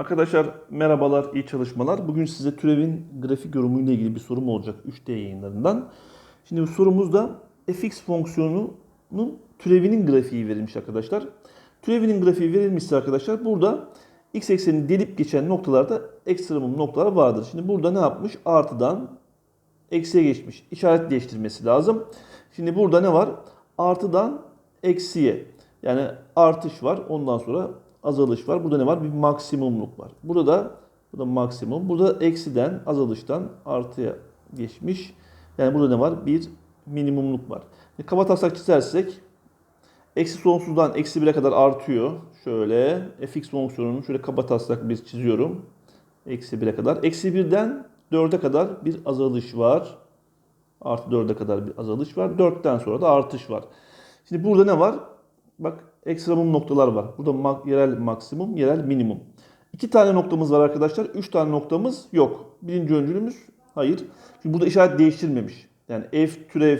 Arkadaşlar merhabalar, iyi çalışmalar. Bugün size türevin grafik yorumuyla ilgili bir sorum olacak 3D yayınlarından. Şimdi bu sorumuzda fx fonksiyonunun türevinin grafiği verilmiş arkadaşlar. Türevinin grafiği verilmişse arkadaşlar burada x eksenini delip geçen noktalarda ekstremum noktalar vardır. Şimdi burada ne yapmış? Artıdan eksiye geçmiş. İşaret değiştirmesi lazım. Şimdi burada ne var? Artıdan eksiye. Yani artış var. Ondan sonra azalış var. Burada ne var? Bir maksimumluk var. Burada da burada maksimum. Burada eksiden, azalıştan artıya geçmiş. Yani burada ne var? Bir minimumluk var. E, kaba taslak çizersek eksi sonsuzdan eksi 1'e kadar artıyor. Şöyle fx fonksiyonunu şöyle kaba taslak bir çiziyorum. Eksi 1'e kadar. Eksi 1'den 4'e kadar bir azalış var. Artı 4'e kadar bir azalış var. 4'ten sonra da artış var. Şimdi burada ne var? Bak ekstremum noktalar var. Burada mak- yerel maksimum, yerel minimum. İki tane noktamız var arkadaşlar. Üç tane noktamız yok. Birinci öncülümüz hayır. Çünkü burada işaret değiştirmemiş. Yani f türev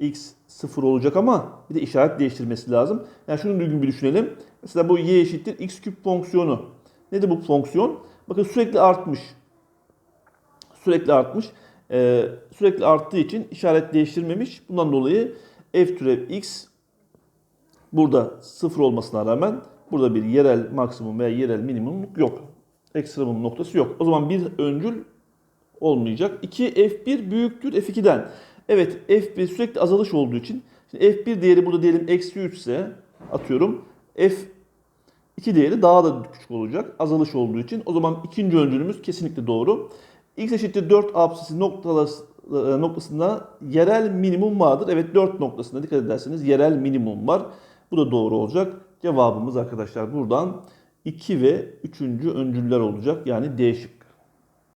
x sıfır olacak ama bir de işaret değiştirmesi lazım. Yani şunu düzgün bir düşünelim. Mesela bu y eşittir x küp fonksiyonu. Nedir bu fonksiyon? Bakın sürekli artmış. Sürekli artmış. Ee, sürekli arttığı için işaret değiştirmemiş. Bundan dolayı f türev x burada sıfır olmasına rağmen burada bir yerel maksimum veya yerel minimumluk yok. Ekstremum noktası yok. O zaman bir öncül olmayacak. 2 f1 büyüktür f2'den. Evet f1 sürekli azalış olduğu için şimdi f1 değeri burada diyelim eksi 3 ise atıyorum f2 değeri daha da küçük olacak azalış olduğu için. O zaman ikinci öncülümüz kesinlikle doğru. x eşittir 4 apsisi noktalar, e, noktasında yerel minimum vardır. Evet 4 noktasında dikkat ederseniz yerel minimum var. Bu da doğru olacak. Cevabımız arkadaşlar buradan 2 ve 3. öncüller olacak. Yani D şıkkı.